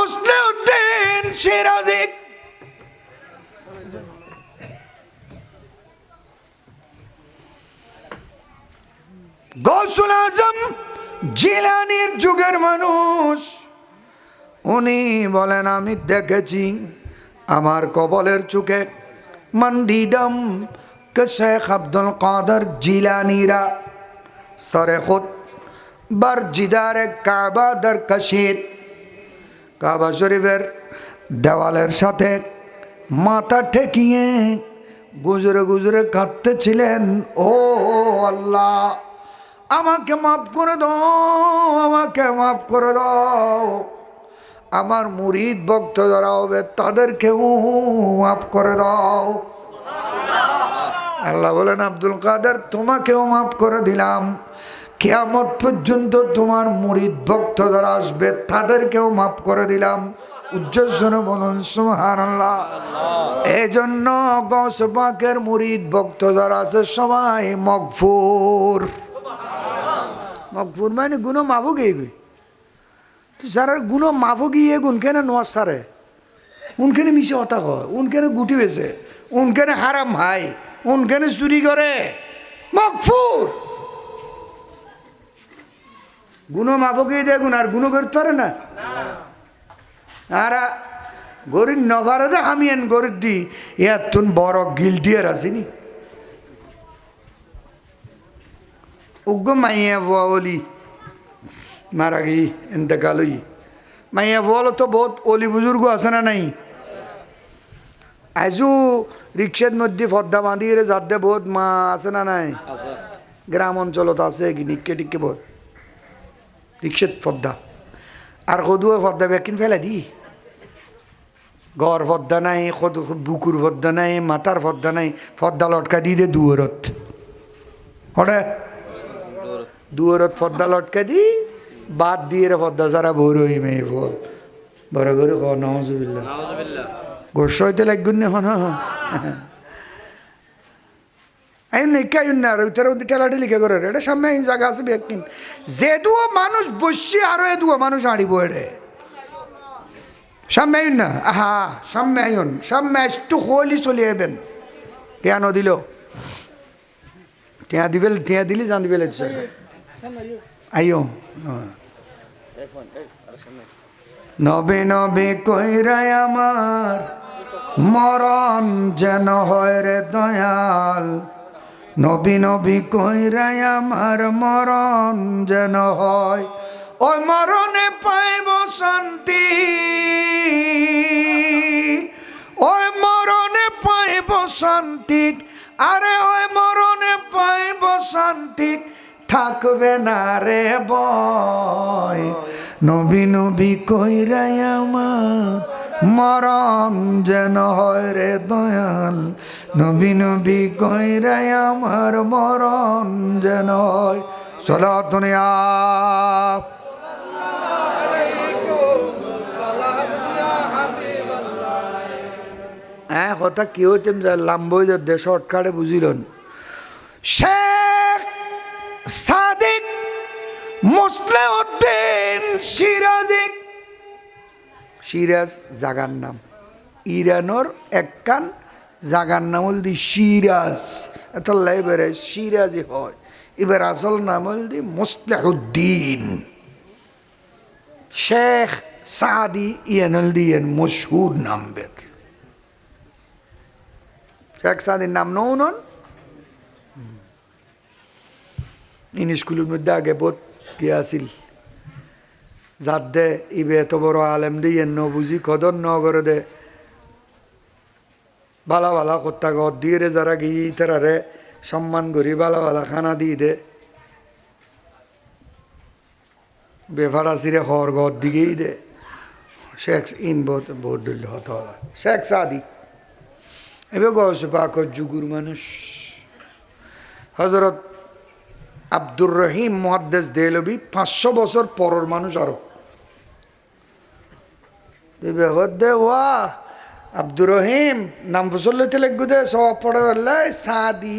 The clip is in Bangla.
মুসলিউদ্দিন সিরাজি। গৌসুল আজম জিলানির যুগের মানুষ। উনি বলেন, আমি দেখেছি আমার কবলের চুকে মন্ডিদম শেখ আব্দুল কাদের জিলানিরা। সরে খুদ বার জিদারে কাবা দর কশির কাবা শরীফের দেওয়ালের সাথে মাথা ঠেকিয়ে গুজরে গুজরে কাঁদতেছিলেন, ও আল্লাহ, আমাকে মাফ করে দাও, আমাকে মাফ করে দাও। আমার মুরিদ ভক্ত যারা হবে, তাদেরকেও মাফ করে দাও। আল্লাহ বলেন, আব্দুল কাদের, তোমাকেও মাফ করে দিলাম। কেয়ামত পর্যন্ত তোমার মুরিদ ভক্ত যারা আসবে, তাদেরকেও মাফ করে দিলাম। উজ্জ্বল বলুন সুহান আল্লাহ এই জন্য গসপাকের মুরিদ ভক্ত আছে, সবাই মগফুর। মগফুর মানে গুণ মাফু গিয়ে যারা গুণ মাফু গিয়ে গুণ কেন নোয়াজ সারে। উনখানে মিশে হতা হয় উনখানে গুটি বেছে উনখানে হারাম ভাই উনখানে চুরি করে। মকফুর গুনো মাফকে দেখুন আর গুনো করতে পারে না। আর গরিব নভারে দে আমি এন গরিব দি ইয়ার তুন বড় গিলটিয়ার আসিনি। উগ্র মাইয়া বুয়া বলি মারা গই এতেকাল হই মাইয়া বুয়া তো বহুত অলি বুজুর্গ আছে না নাই? আজও রিক্সার মধ্যে ফদ্দা বাঁধিয়ে যাতে বহুত মা আছে না নাই? গ্রাম অঞ্চলত আছে কি নিকে টিকে বহুত। রিক্সাত ফদ্দা আর সদুয়ে ফদ্দা বেকিন ফেলে দি। ঘর ফদ্দা নাই বুকুর ফদ্দা নাই মাথার ফদ্দা নাই ফদ্দা লটকা দি দে দুয়ারত হরে দুয়ারত ফদ্দা লটকা দি বাদ দিয়ে রে ফদ্দা সারা বড় হই মেয়ে বল বড় করে নজবিল্লা গোস্ব হইতে না আইন না আর উত্তর উদ্দি ঠেলাটি লিখে করে এটা সামনে আইন জায়গা আছে ব্যক্তিন যে দুও মানুষ বসছি আরও এ দুও মানুষ আড়িব এড়ে সামনে আইন না আহা সামনে আইন সামনে একটু হলি চলে যাবেন কেন দিল টিয়া দিবেল টিয়া দিলি জান দিবেল আইও নবে নবে কইরাই আমার মরণ যেন হয় রে দয়াল নবী নবী কইরাই আমার মরণ যেন হয়। ওই মরণে পাইব শান্তি। ওই মরণে পাইব শান্তি। আরে ওই মরণে পাইব শান্তি। থাকবে না রে বয় নবী নবী কইরাই আমার মরণ যেন হয় রে দয়াল। নবী নবী কইরাই আমার মরণ যেন হয়। চলো দুনিয়া। হ্যাঁ কথা কি যে লাম্বই যে শর্টকাটে বুঝিলেন। শেখ সাদিক মুসলিউদ্দিন সিরাজিক সিরাজ জাগার নাম ইরানোর একখান জাগার নাম হল দি সিরাজ। এত লাইবারে সিরাজি হয়। এবার আসল নাম হল দি মুসলিউদ্দিন শেখ সাদি ইয়ান হল দি ইয়ান মশহুর নাম বের শেখ সাদির নাম নৌ নন। ইন স্কুলের মধ্যে আগে বহুত ইয়ে আছিল? যার দে ইবে এত বড় আলেম দিয়ে ন বুঝি কদর ন করে দে। বালা বালা কর্তা ঘর দিয়ে রে যারা গিয়ে তারারে সম্মান করি বালা বালা খানা দিয়ে দে। বেফাড়া সিরে হর ঘর দিকেই দে। শেখ ইন বহুত বহুত দলীয় হতে শেখ সাদি। এবার গস পাকর যুগুর মানুষ। হজরত আব্দুর রহিম মহাদ্দেশ দেলবি পাঁচশো বছর পরের মানুষ আরও দে ওয়া আব্দুর রহিম নাম ফসল লইতে লাগবে দে সব পড়ে সাদি